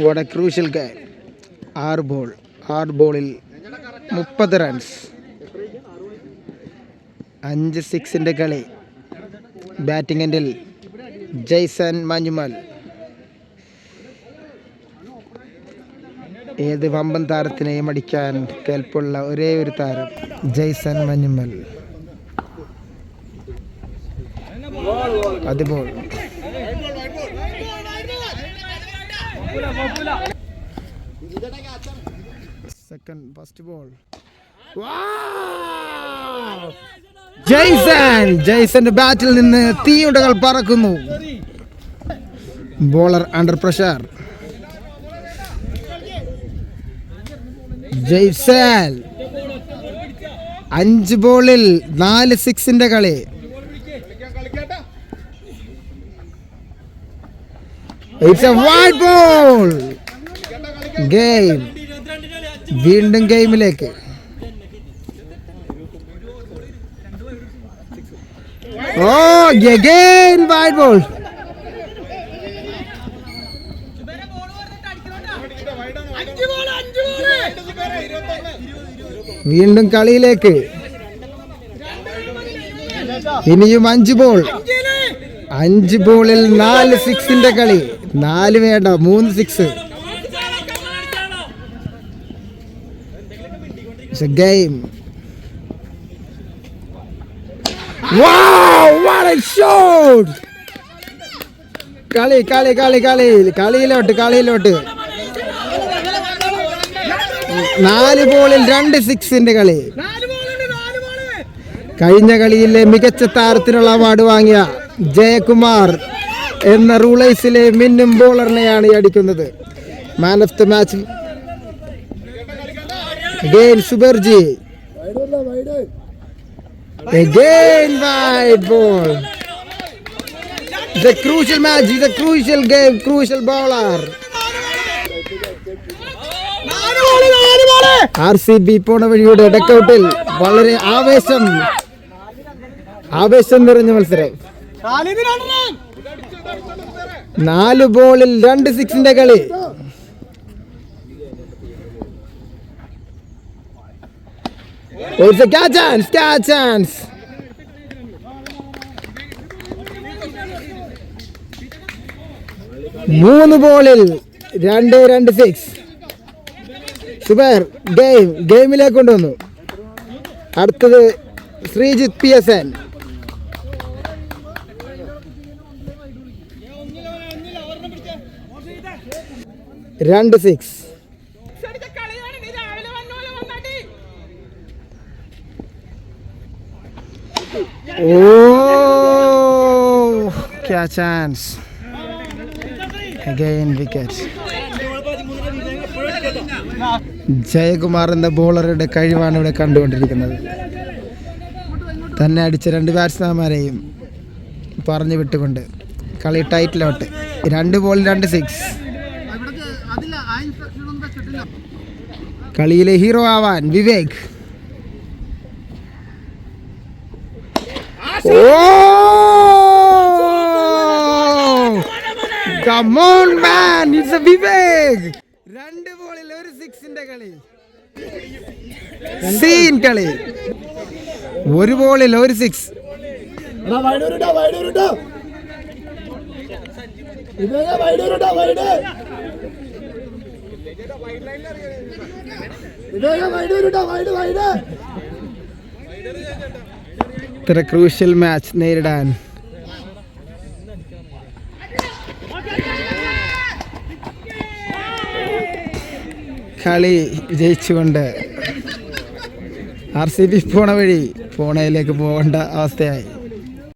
വട crucial game ആറ് ball. ആറ് ബോളിൽ മുപ്പത് റൺസ്. അഞ്ച് സിക്സിന്റെ കളി. ബാറ്റിംഗ് എൻഡിൽ ജയ്സൺ മഞ്ഞുമൽ. ഏത് വമ്പൻ താരത്തിനെയും അടിക്കാൻ കേൾപ്പുള്ള ഒരേ ഒരു താരം ജയ്സൺ മഞ്ഞുമൽ. അതുപോൾ സെക്കൻഡ് ഫസ്റ്റ് ബോൾ ജയ്സൺ ജയ്സന്റെ ബാറ്റിൽ നിന്ന് തീയുണ്ടകൾ പറക്കുന്നു ബോളർ അണ്ടർ പ്രഷർ ജയ്സൽ അഞ്ച് ബോളിൽ നാല് സിക്സിന്റെ കളി. It's a white ball game വീണ്ടും ഗെയിമിലേക്ക്. ഓ ഗെയിൻ വൈറ്റ് ബോൾ വീണ്ടും കളിയിലേക്ക്. ഇനിയും അഞ്ച് ബോൾ അഞ്ച് ബോളിൽ നാല് സിക്സിന്റെ കളി. നാല് വേണ്ട മൂന്ന് സിക്സ്. ഗെയിം. കളി കളി കളി കളി. കളിയിലോട്ട് കളിയിലോട്ട്. നാല് ബോളിൽ രണ്ട് സിക്സിന്റെ കളി. കഴിഞ്ഞ കളിയിലെ മികച്ച താരത്തിനുള്ള അവാർഡ് വാങ്ങിയ ജയകുമാർ എന്ന റൂളേഴ്സിലെ മിന്നും ബോളറിനെയാണ് അടിക്കുന്നത്. മാൻ ഓഫ് ദ മാച്ച് ഗെയിൻ സുബർജി. Again wide ball The crucial match. Is a crucial game, crucial bowler. R C B പോണ വഴിയുടെ ഡക്കൗട്ടിൽ വളരെ ആവേശം. ആവേശം നിറഞ്ഞ മത്സരം. നാല് ബോളിൽ രണ്ട് സിക്സിന്റെ കളി. It's. മൂന്ന് ബോളിൽ രണ്ട് രണ്ട് സിക്സ്. സുബേർ ഗെയിം ഗെയിമിലേക്ക് കൊണ്ടുവന്നു. അടുത്തത് ശ്രീജിത്ത് പി എസ് എൻ. രണ്ട് സിക്സ് ഓ ക്യാ ചാൻസ് അഗൈൻ വിക്കറ്റ് ജയകുമാർ എന്ന ബോളറുടെ കഴിവാണ് ഇവിടെ കണ്ടുകൊണ്ടിരിക്കുന്നത്. തന്നെ അടിച്ച രണ്ട് ബാറ്റ്സ്മാൻമാരെയും പറഞ്ഞു വിട്ടുകൊണ്ട് കളി ടൈറ്റിലോട്ട് രണ്ട് ബോൾ രണ്ട് സിക്സ് കളിയിലെ ഹീറോ ആവാൻ Vivek. Oh! Come on man it's Vivek രണ്ട് ബോളിൽ ഒരു സിക്സിന്റെ കളി. സീൻ കളി. ഒരു ബോളിൽ ഒരു സിക്സ് ഇത്ര ക്രൂഷ്യൽ മാച്ച് നേരിടാൻ. കളി വിജയിച്ചുകൊണ്ട് ആർ സി ബി പോണ വഴി പൂണയിലേക്ക് പോകേണ്ട അവസ്ഥയായി.